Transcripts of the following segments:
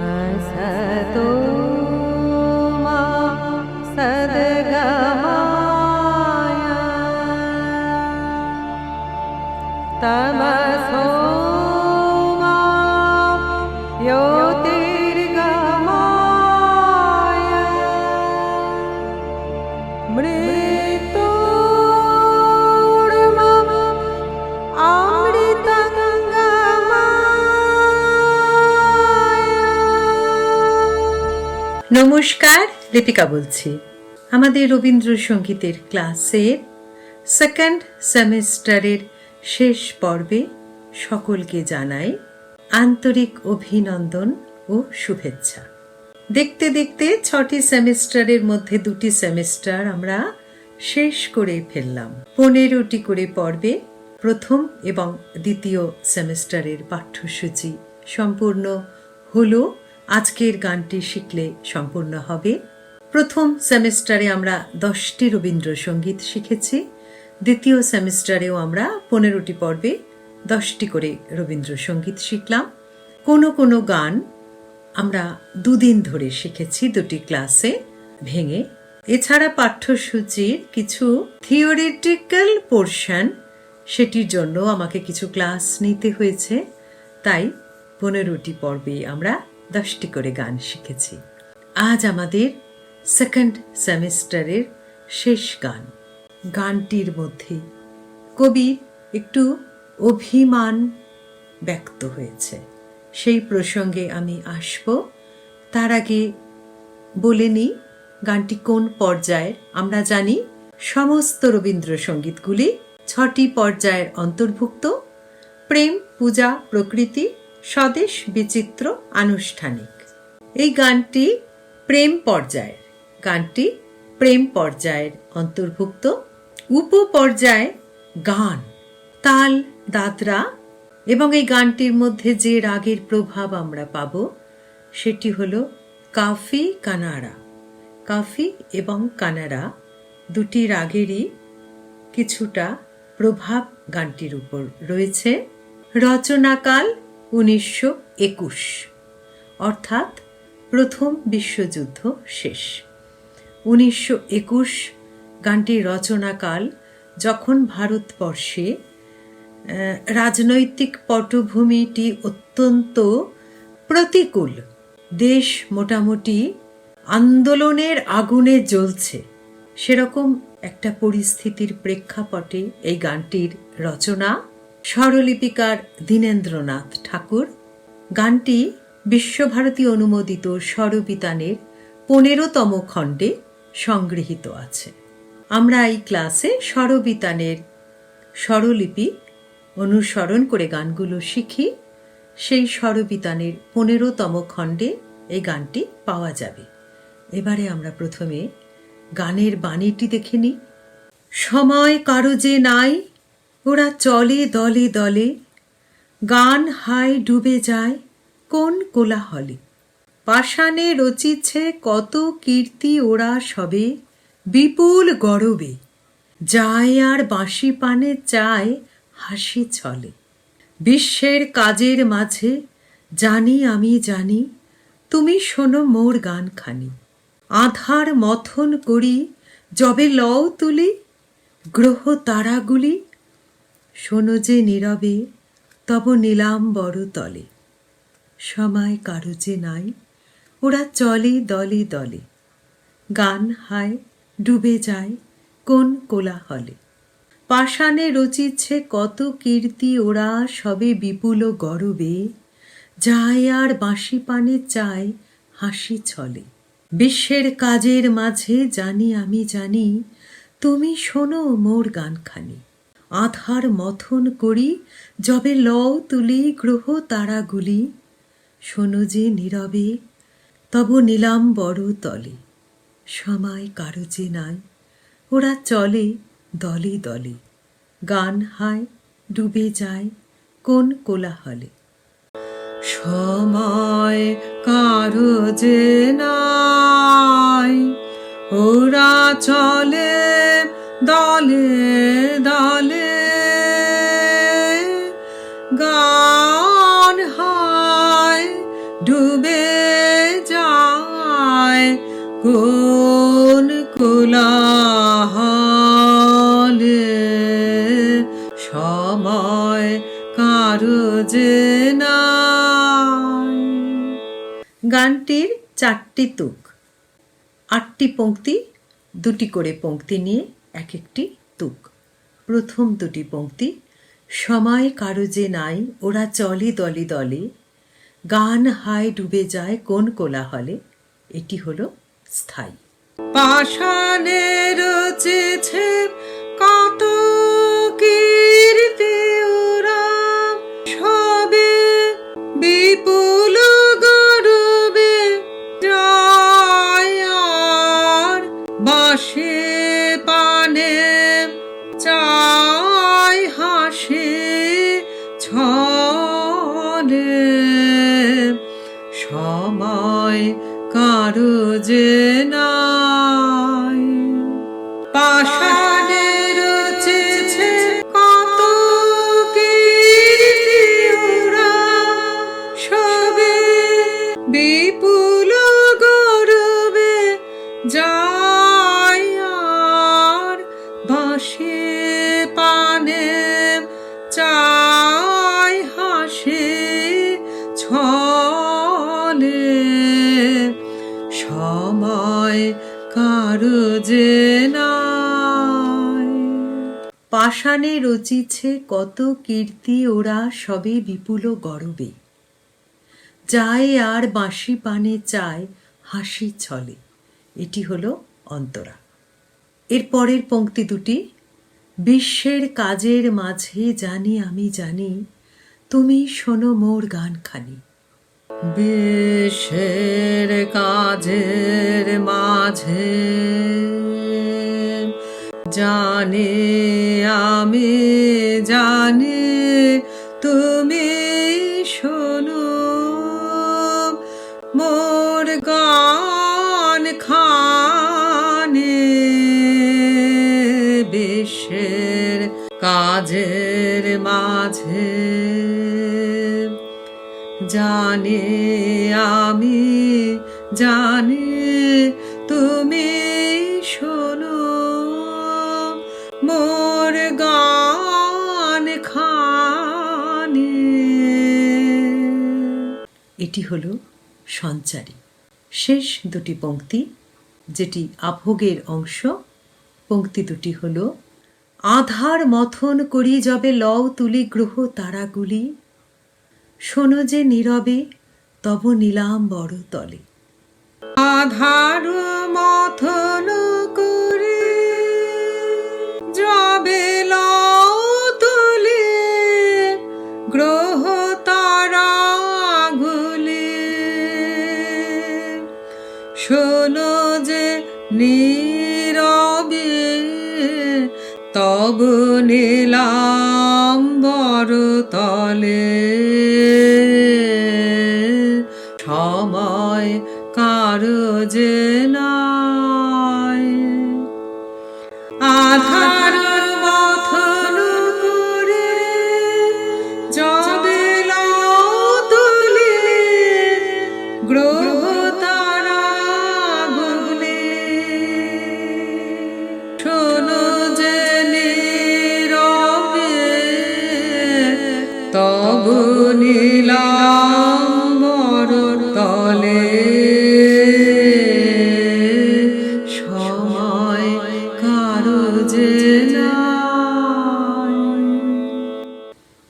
असतो নমস্কার লিপিকা বলছি। আমাদের রবীন্দ্রসঙ্গীতের ক্লাসের সেকেন্ড সেমিস্টারের শেষ পর্বে সকলকে জানাই আন্তরিক অভিনন্দন ও শুভেচ্ছা। দেখতে দেখতে ছটি সেমিস্টারের মধ্যে দুটি সেমিস্টার আমরা শেষ করে ফেললাম। পনেরোটি করে পর্বে প্রথম এবং দ্বিতীয় সেমিস্টারের পাঠ্যসূচি সম্পূর্ণ হলো আজকের গানটি শিখলে সম্পূর্ণ হবে। প্রথম সেমিস্টারে আমরা দশটি রবীন্দ্রসঙ্গীত শিখেছি। দ্বিতীয় সেমিস্টারেও আমরা পনেরোটি পর্বে দশটি করে রবীন্দ্রসঙ্গীত শিখলাম। কোনো কোনো গান আমরা দুদিন ধরে শিখেছি দুটি ক্লাসে ভেঙে। এছাড়া পাঠ্যসূচির কিছু থিওরিটিক্যাল পোর্শন, সেটির জন্য আমাকে কিছু ক্লাস নিতে হয়েছে। তাই পনেরোটি পর্বে আমরা দশটি করে গান শিখেছি। আজ আমাদের সেকেন্ড সেমিস্টারের শেষ গান। গানটির মধ্যে কবির একটু অভিমান ব্যক্ত হয়েছে। সেই প্রসঙ্গে আমি আসব। তার আগে বলে নিই, গানটি কোন পর্যায়ের? আমরা জানি সমস্ত রবীন্দ্রসঙ্গীতগুলি ছটি পর্যায়ের অন্তর্ভুক্ত। প্রেম, পূজা, প্রকৃতি স্বদেশ বিচিত্র আনুষ্ঠানিক। এই গানটি প্রেম পর্যায়ের। গানটি প্রেম পর্যায়ের অন্তর্ভুক্ত। উপপর্যায় গান, তাল দাদরা এবং এই গানটির মধ্যে যে রাগের প্রভাব আমরা পাব সেটি হল কাফি কানাড়া। কাফি এবং কানাড়া দুটি রাগেরই কিছুটা প্রভাব গানটির উপর রয়েছে। রচনাকাল উনিশশো একুশ। অর্থাৎ প্রথম বিশ্বযুদ্ধ শেষ। উনিশশো একুশ গানটির রচনাকাল যখন ভারতবর্ষে রাজনৈতিক পটভূমিটি অত্যন্ত প্রতিকূল, দেশ মোটামুটি আন্দোলনের আগুনে জ্বলছে, সেরকম একটা পরিস্থিতির প্রেক্ষাপটে এই গানটির রচনা স্বরলিপিকার দীনেন্দ্রনাথ ঠাকুর। গানটি বিশ্বভারতী অনুমোদিত স্বরবিতানের পনেরোতম খণ্ডে সংগৃহীত আছে। আমরা এই ক্লাসে স্বরবিতানের স্বরলিপি অনুসরণ করে গানগুলো শিখি। সেই স্বরবিতানের পনেরোতম খণ্ডে এই গানটি পাওয়া যাবে। এবারে আমরা প্রথমে গানের বাণীটি দেখে নিই। সময় কারও যে নাই ওরা চলে দলে দলে, গান হায় ডুবে যায় কোন কোলাহলে। পাষাণে রচিছে কত কীর্তি ওরা সবে, বিপুল গরবে, যায় আর বাঁশি পানে চায় হাসি ছলে। বিশ্বের কাজের মাঝে, জানি আমি জানি, তুমি শোনো মোর গানখানি। আধার মথন করি, যবে লও তুলি, গ্রহ তারাগুলি শোনো যে নীরবে, তব নিলাম বড় তলে। সময় কারও যে নাই, ওরা চলে দলে দলে। গান হায়, ডুবে যায় কোন কোলাহলে। পাষাণে রচিছে কত কীর্তি ওরা সবে বিপুল গরবে, যায় আর বাঁশি পানে চায় হাসি ছলে। বিশ্বের কাজের মাঝে জানি আমি জানি, তুমি শোনো মোর গানখানি। আধার মথন করি, যবে লও তুলি গ্রহ তারাগুলি। শোনো যে নীরবে, তব নিলাম বড় তলে। সময় কারও যে নাই, ওরা চলে দলে দলে। গান হায়, ডুবে যায় কোন কোলাহলে। সময় কারও যে নাই, ওরা চলে দলে দলে গান হায়, ডুবে যায় কোন কোলাহলে। সময় কারও যে গানটির চারটি তুক, আটটি পংক্তি, দুটি করে পংক্তি নিয়ে এক একটি তুক। প্রথম দুটি পংক্তি সময় কারও যে নাই, ওরা চলে দলে দলে। গান হায় ডুবে যায় কোন কোলাহলে, এটি হলো স্থায়ী। পাষাণে রচেছে কত কীর্তি ওরা, সবে বিপুল গরবে যায় বাসে পানে চাই হাসি ছলে। সময় কারও যে কারও যে পাষাণে রচিছে কত কীর্তি ওরা সবে বিপুল গরবে। যায় আর বাঁশি পানে চায় হাসি ছলে। এটি হলো অন্তরা। এর পরের পংক্তি দুটি। বিশ্বের কাজের মাঝে জানি আমি জানি, তুমি শোনো মোর গানখানি। বিশ্বের কাজের মাঝে। জানি আমি জানি তুমি শোনো মোর গান খানে। বিশ্বের কাজের মাঝে জানি আমি, জানি তুমি, শোনো। মোর গান খানে। এটি হলো সঞ্চারী। শেষ দুটি পংক্তি যেটি আভোগের অংশ। পংক্তি দুটি হলো, আধার মথন করি যবে লও তুলি গ্রহ তারাগুলি। শোনো যে নীরবে, তব নিলাম বড় তলে। আধার মথন করে যবে তুলি, গ্রহ তারা গুলি শোনো যে নীরবে, তব নিলাম বড় তলে। কারও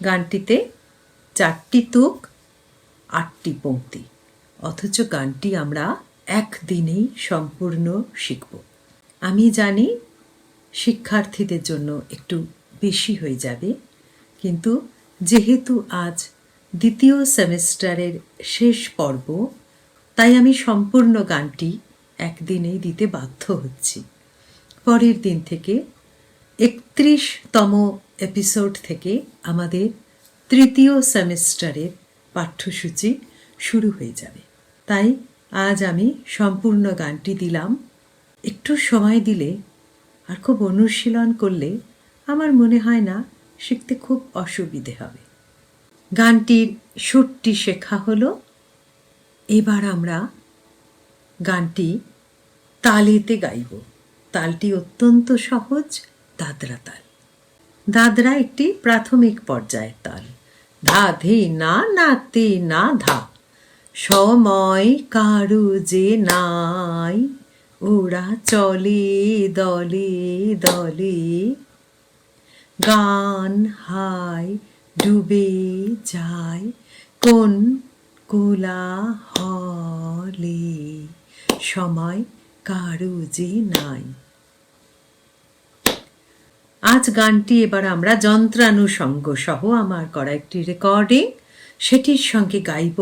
গানটিতে চারটি তুক, আটটি পংক্তি অথচ গানটি আমরা একদিনেই সম্পূর্ণ শিখব। আমি জানি শিক্ষার্থীদের জন্য একটু বেশি হয়ে যাবে, কিন্তু যেহেতু আজ দ্বিতীয় সেমিস্টারের শেষ পর্ব, তাই আমি সম্পূর্ণ গানটি একদিনেই দিতে বাধ্য হচ্ছি। পরের দিন থেকে একত্রিশতম এপিসোড থেকে আমাদের তৃতীয় সেমিস্টারের পাঠ্যসূচি শুরু হয়ে যাবে। তাই আজ আমি সম্পূর্ণ গানটি দিলাম। একটু সময় দিলে আর খুব অনুশীলন করলে আমার মনে হয় না শিখতে খুব অসুবিধে হবে। গানটির সুরটি শেখা হলো, এবার আমরা গানটি তালেতে গাইব। তালটি অত্যন্ত সহজ দাদরা তাল। দাদরা একটি প্রাথমিক পর্যায়ের তাল। ধা ধে না, নাতে না, ধা। সময় কারু যে নাই, ওরা চলে দলে দলে। গান হায়, ডুবে যায়, কোন কোলা হলে সময় কারু যে নাই। আজ গানটি এবার আমরা যন্ত্রানুষঙ্গ সহ আমার করা একটি রেকর্ডিং সেটির সঙ্গে গাইব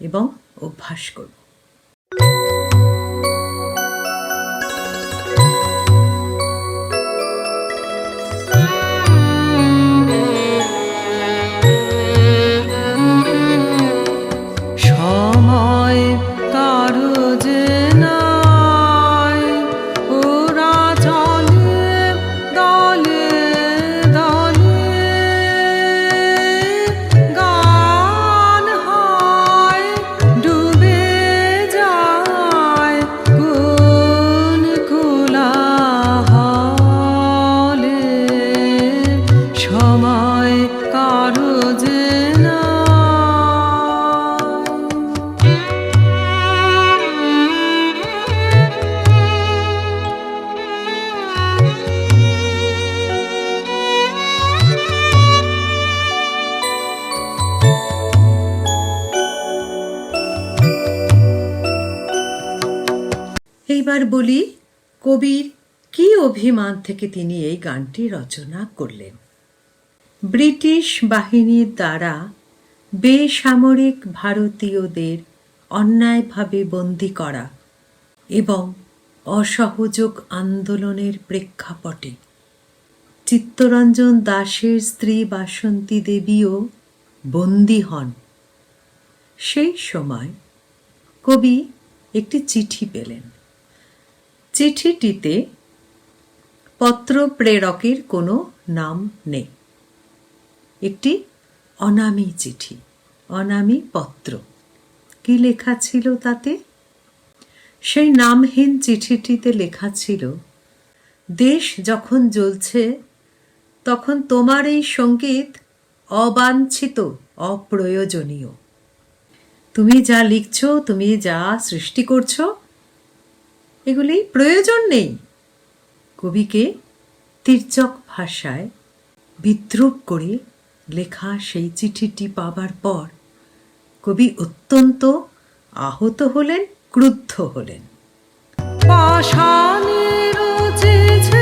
এবং অভ্যাস করব। এইবার বলি, কবির কি অভিমান থেকে তিনি এই গানটি রচনা করলেন? ব্রিটিশ বাহিনীর দ্বারা বেসামরিক ভারতীয়দের অন্যায়ভাবে বন্দি করা এবং অসহযোগ আন্দোলনের প্রেক্ষাপটে চিত্তরঞ্জন দাসের স্ত্রী বাসন্তী দেবীও বন্দী হন। সেই সময় কবি একটি চিঠি পেলেন। চিঠিটিতে পত্র প্রেরকের কোনো নাম নেই। একটি অনামী চিঠি, অনামী পত্র। কি লেখা ছিল তাতে? সেই নামহীন চিঠিটিতে লেখা ছিল, দেশ যখন জ্বলছে, তখন তোমার এই সংগীত অবাঞ্ছিত, অপ্রয়োজনীয়। তুমি যা লিখছো, তুমি যা সৃষ্টি করছ এগুলি প্রয়োজন নেই। কবিকে তির্যক ভাষায় বিদ্রুপ করে লেখা সেই চিঠিটি পাবার পর কবি অত্যন্ত আহত হলেন, ক্রুদ্ধ হলেন। পাশানে রচেছে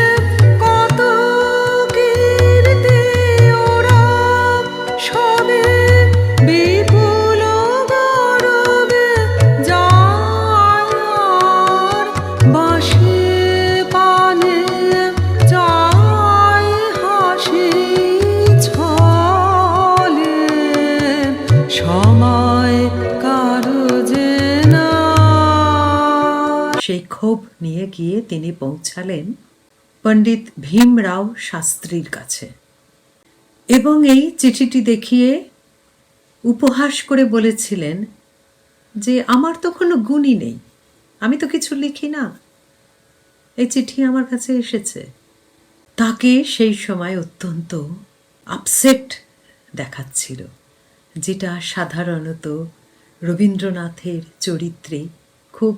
নিয়ে গিয়ে তিনি পৌঁছালেন পণ্ডিত ভীমরাও শাস্ত্রীর কাছে। এবং এই চিঠিটি দেখিয়ে উপহাস করে বলেছিলেন যে, আমার তো কোনো গুণই নেই। আমি তো কিছু লিখি না। এই চিঠি আমার কাছে এসেছে। তাকে সেই সময় অত্যন্ত আপসেট দেখাচ্ছিল, যেটা সাধারণত রবীন্দ্রনাথের চরিত্রে খুব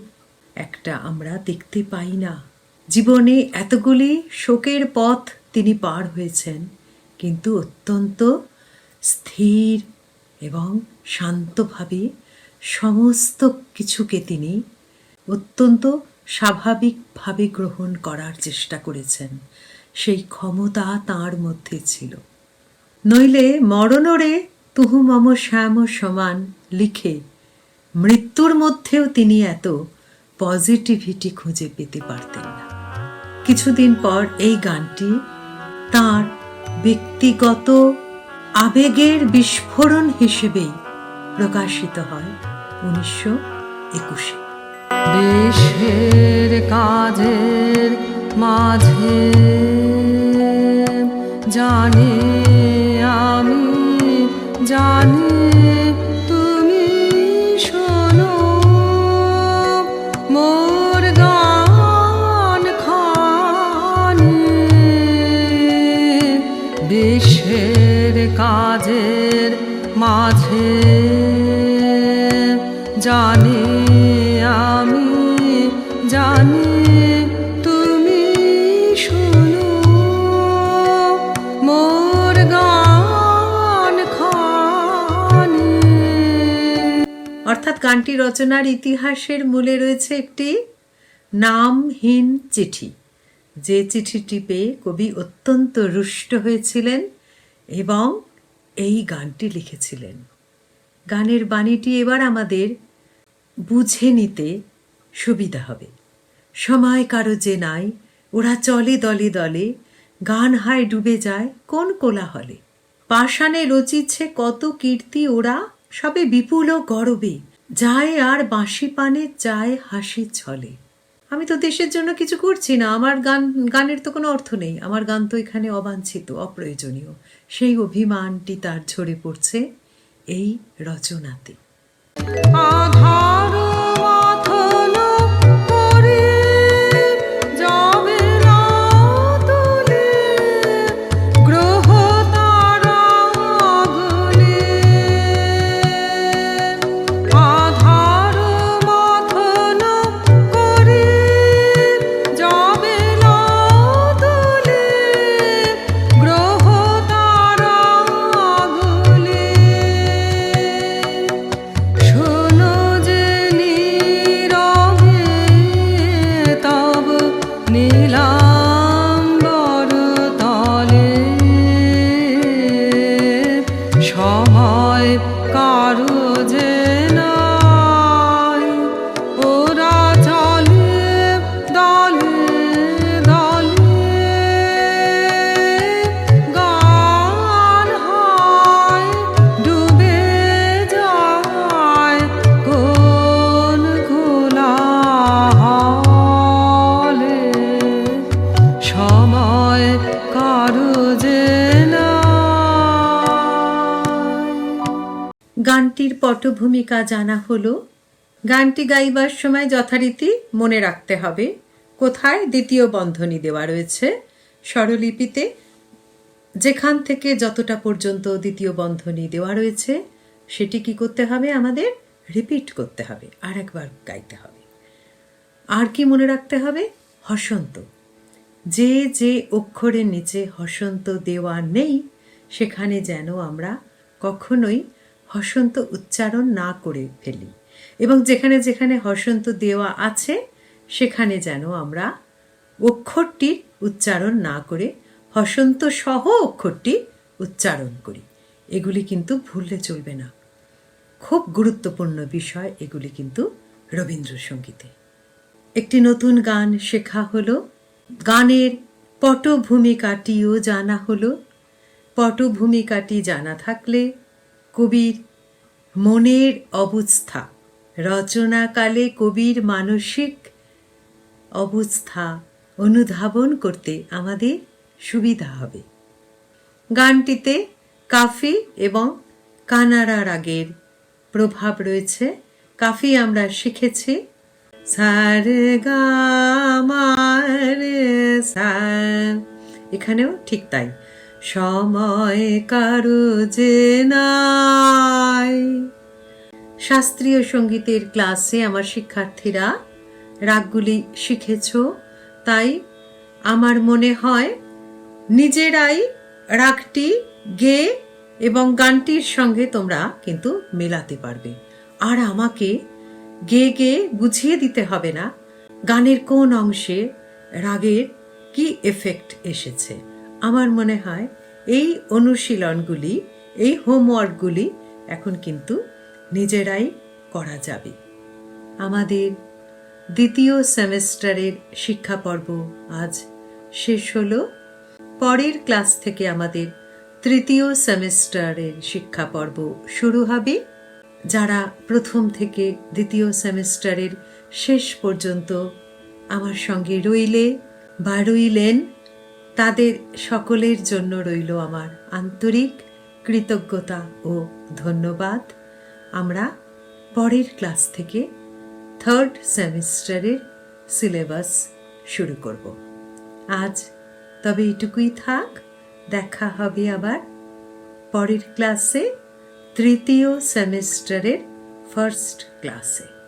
একটা আমরা দেখতে পাই না। জীবনে এতগুলি শোকের পথ তিনি পার হয়েছেন, কিন্তু অত্যন্ত স্থির এবং শান্তভাবে সমস্ত কিছুকে তিনি অত্যন্ত স্বাভাবিকভাবে গ্রহণ করার চেষ্টা করেছেন। সেই ক্ষমতা তার মধ্যে ছিল। নইলে মরণরে তুহু মম শ্যাম সমান লিখে মৃত্যুর মধ্যেও তিনি এত পজিটিভিটি খুঁজে পেতে পারতেন না। কিছুদিন পর এই গানটি তার ব্যক্তিগত আবেগের বিস্ফোরণ হিসেবেই প্রকাশিত হয় উনিশশো একুশে। দেশের কাজের মাঝে জানি আমি, জানি জানি আমি, জানি তুমি শোনো। মোর গান খানি। অর্থাৎ গানটি রচনার ইতিহাসের মূলে রয়েছে একটি নামহীন চিঠি। যে চিঠিটি পেয়ে কবি অত্যন্ত রুষ্ট হয়েছিলেন এবং এই গানটি লিখেছিলেন। গানের বাণীটি এবার আমাদের বুঝে নিতে সুবিধা হবে। সময় কারও যে নাই, ওরা চলে দলে দলে, গান হায় ডুবে যায় কোন কোলাহলে। পাষাণে রচিছে কত কীর্তি ওরা, সবে বিপুল ও গরবে, যায় আর বাঁশি পানে চায় হাসি ছলে। আমি তো দেশের জন্য কিছু করছি না, আমার গান, গানের তো কোনো অর্থ নেই, আমার গান তো এখানে অবাঞ্ছিত, অপ্রয়োজনীয়। সেই অভিমানটি তার ঝরে পড়ছে এই রচনাতে। আধার সময় কারও যে নাই পটভূমিকা জানা হলো, গানটি গাইবার সময় যথারীতি মনে রাখতে হবে, কোথায় দ্বিতীয় বন্ধনী দেওয়া রয়েছে, স্বরলিপিতে, যেখান থেকে যতটা পর্যন্ত দ্বিতীয় বন্ধনী দেওয়া রয়েছে, সেটি কি করতে হবে আমাদের? রিপিট করতে হবে আর একবার গাইতে হবে। আর কি মনে রাখতে হবে? হসন্ত। যে যে অক্ষরের নিচে হসন্ত দেওয়া নেই, সেখানে যেন আমরা কখনোই হসন্ত উচ্চারণ না করে ফেলি। এবং যেখানে যেখানে হসন্ত দেওয়া আছে, সেখানে যেন আমরা অক্ষরটির উচ্চারণ না করে হসন্ত সহ অক্ষরটি উচ্চারণ করি। এগুলি কিন্তু ভুললে চলবে না। খুব গুরুত্বপূর্ণ বিষয় এগুলি কিন্তু রবীন্দ্রসঙ্গীতে। একটি নতুন গান শেখা হলো। গানের পটভূমিকাটিও জানা হলো। পটভূমিকাটি জানা থাকলে কবির মনের অবস্থা। রচনাকালে কবির মানসিক অবস্থা অনুধাবন করতে আমাদের সুবিধা হবে। গানটিতে কাফি এবং কানাড়া রাগের প্রভাব রয়েছে। কাফি আমরা শিখেছি। সারে গা মারে সা। এখানেও ঠিক তাই। সময় কারও যে নাই। শাস্ত্রীয় সঙ্গীতের ক্লাসে আমার শিক্ষার্থীরা রাগগুলি শিখেছ, তাই আমার মনে হয় নিজেরাই রাগটি গে এবং গানটির সঙ্গে তোমরা কিন্তু মেলাতে পারবে। আর আমাকে গে গে বুঝিয়ে দিতে হবে না, গানের কোন অংশে রাগের কি এফেক্ট এসেছে। আমার মনে হয় এই অনুশীলনগুলি, এই হোমওয়ার্কগুলি এখন কিন্তু নিজেরাই করা যাবে। আমাদের দ্বিতীয় সেমেস্টারের শিক্ষা পর্ব আজ শেষ হলো। পরের ক্লাস থেকে আমাদের তৃতীয় সেমেস্টারের শিক্ষা পর্ব শুরু হবে। যারা প্রথম থেকে দ্বিতীয় সেমেস্টারের শেষ পর্যন্ত আমার সঙ্গে রইলে বা রইলেন তাদের সকলের জন্য রইল আমার আন্তরিক কৃতজ্ঞতা ও ধন্যবাদ। আমরা পরের ক্লাস থেকে থার্ড সেমিস্টারের সিলেবাস শুরু করব। আজ তবে এটুকুই থাক, দেখা হবে আবার পরের ক্লাসে, তৃতীয় সেমিস্টারের ফার্স্ট ক্লাসে